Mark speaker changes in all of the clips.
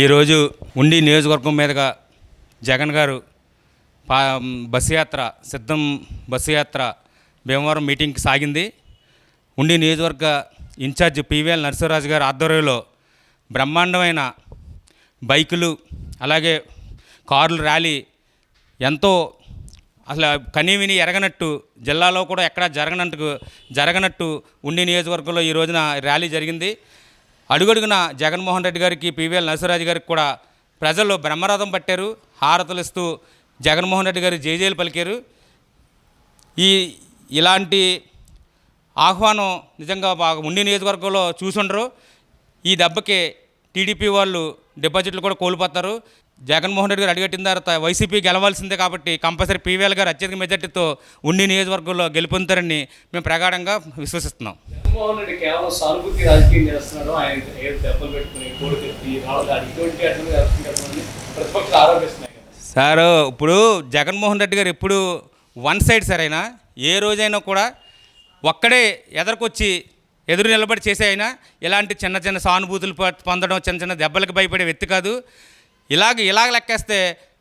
Speaker 1: ఈరోజు ఉండి నియోజకవర్గం మీదుగా జగన్ గారు పా బస్సు యాత్ర సిద్ధం బస్సు యాత్ర భీమవరం మీటింగ్కి సాగింది. ఉండి నియోజకవర్గ ఇన్ఛార్జ్ పివిఎల్ నరసింహరాజు గారి ఆధ్వర్యంలో బ్రహ్మాండమైన బైకులు అలాగే కార్లు ర్యాలీ ఎంతో అసలు కనీవిని ఎరగనట్టు జిల్లాలో కూడా ఎక్కడా జరగనట్టు జరగనట్టు ఉండి నియోజకవర్గంలో ఈ రోజున ర్యాలీ జరిగింది. అడుగడుగున జగన్మోహన్ రెడ్డి గారికి పివిఎల్ నరసరాజు గారికి కూడా ప్రజలు బ్రహ్మరథం పట్టారు. హారతులు ఇస్తూ జగన్మోహన్ రెడ్డి గారి జేజేలు పలికారు. ఈ ఇలాంటి ఆహ్వానం నిజంగా బాగా ఉండి నియోజకవర్గంలో చూసుండరు. ఈ దెబ్బకి టీడీపీ వాళ్ళు డిపాజిట్లు కూడా కోల్పోతారు. జగన్మోహన్ రెడ్డి గారు అడిగట్టిన తర్వాత వైసీపీ గెలవాల్సిందే కాబట్టి కంపల్సరీ పీవీఎల్ గారు అత్యధిక మెజార్టీతో ఉండి నియోజకవర్గంలో గెలుపొందుతారని మేము ప్రగాఢంగా విశ్వసిస్తున్నాం.
Speaker 2: జగన్మోహన్ రెడ్డి కేవలం సానుభూతి రాజకీయం చేస్తున్నాడు ఆయన దెబ్బలు పెట్టుకుని ప్రతిపక్షాలు ఆరోపిస్తున్నాయి
Speaker 1: సార్ ఇప్పుడు జగన్మోహన్ రెడ్డి గారు ఎప్పుడు వన్ సైడ్ సరైనా ఏ రోజైనా కూడా ఒక్కడే ఎదరికొచ్చి ఎదురు నిలబడి చేసే అయినా ఇలాంటి చిన్న చిన్న సానుభూతులు పొందడం చిన్న చిన్న దెబ్బలకు భయపడే వ్యక్తి కాదు. ఇలాగ ఇలాగ లెక్కేస్తే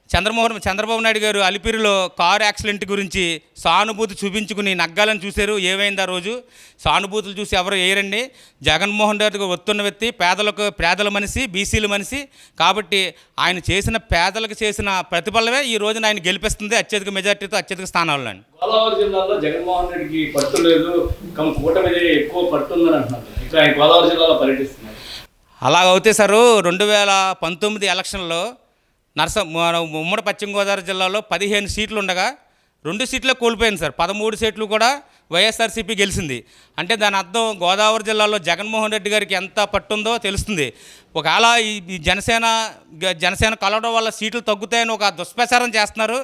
Speaker 1: చంద్రమోహన్ చంద్రబాబు నాయుడు గారు అలిపిరిలో కారు యాక్సిడెంట్ గురించి సానుభూతి చూపించుకుని నగ్గాలని చూశారు. ఏమైంది ఆ రోజు? సానుభూతులు చూసి ఎవరు వేయరండి జగన్మోహన్ రెడ్డి గారు వస్తున్న వ్యక్తి పేదలకు పేదల మనిషి బీసీల మనిషి. కాబట్టి ఆయన చేసిన పేదలకు చేసిన ప్రతిఫలమే ఈ రోజున ఆయన గెలిపిస్తుంది అత్యధిక మెజార్టీతో అత్యధిక స్థానాల్లో
Speaker 2: గోదావరి జిల్లాలో జగన్మోహన్ రెడ్డికి పట్టు లేదు. కూటమి ఎక్కువ పట్టు ఉందని అంటున్నారు. ఇక్కడ ఆయన గోదావరి జిల్లాలో పర్యటిస్తుంది
Speaker 1: అలాగైతే సారు రెండు వేల పంతొమ్మిది ఎలక్షన్లో నర్స మన ఉమ్మడి పశ్చిమ గోదావరి జిల్లాలో పదిహేను సీట్లు ఉండగా రెండు సీట్లే కోల్పోయింది సార్. పదమూడు సీట్లు కూడా వైఎస్ఆర్సీపీ గెలిచింది. అంటే దాని అర్థం గోదావరి జిల్లాలో జగన్మోహన్ రెడ్డి గారికి ఎంత పట్టుందో తెలుస్తుంది. ఒకవేళ ఈ జనసేన జనసేన కలవడం వల్ల సీట్లు తగ్గుతాయని ఒక దుష్ప్రచారం చేస్తున్నారు.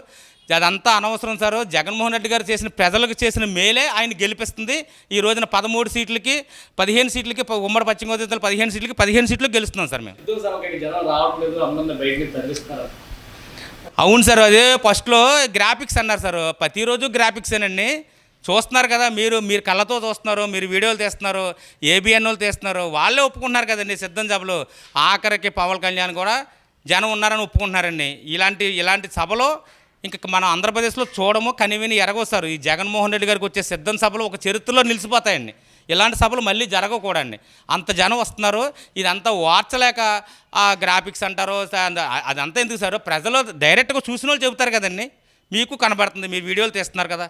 Speaker 1: అదంతా అనవసరం సార్. జగన్మోహన్ రెడ్డి గారు చేసిన ప్రజలకు చేసిన మేలే ఆయన గెలిపిస్తుంది. ఈ రోజున పదమూడు సీట్లకి పదిహేను సీట్లకి ఉమ్మడి పశ్చిమ గోదావరి పదిహేను సీట్లకి పదిహేను సీట్లకు గెలుస్తున్నాం సార్ మేము. అవును సార్ అదే ఫస్ట్లో గ్రాఫిక్స్ అన్నారు సార్. ప్రతిరోజు గ్రాఫిక్సేనండి చూస్తున్నారు కదా మీరు మీరు కళ్ళతో చూస్తున్నారు మీరు వీడియోలు తీస్తున్నారు ఏబిఎన్ వాళ్ళు తీస్తున్నారు. వాళ్ళే ఒప్పుకుంటున్నారు కదండి సిద్ధం సభలు. ఆఖరికి పవన్ కళ్యాణ్ కూడా జనం ఉన్నారని ఒప్పుకుంటున్నారండి. ఇలాంటి ఇలాంటి సభలో ఇంక మనం ఆంధ్రప్రదేశ్లో చూడము కనివిని ఎరగోస్తారు. ఈ జగన్మోహన్ రెడ్డి గారికి వచ్చే సిద్ధం సభలు ఒక చరిత్రలో నిలిచిపోతాయండి. ఇలాంటి సభలు మళ్ళీ జరగకూడండి అంత జనం వస్తున్నారు. ఇదంతా వార్చలేక ఆ గ్రాఫిక్స్ అంటారు అదంతా ఎందుకు సార్? ప్రజలు డైరెక్ట్గా చూసిన వాళ్ళు చెబుతారు కదండి. మీకు కనబడుతుంది మీరు వీడియోలు తీస్తున్నారు కదా.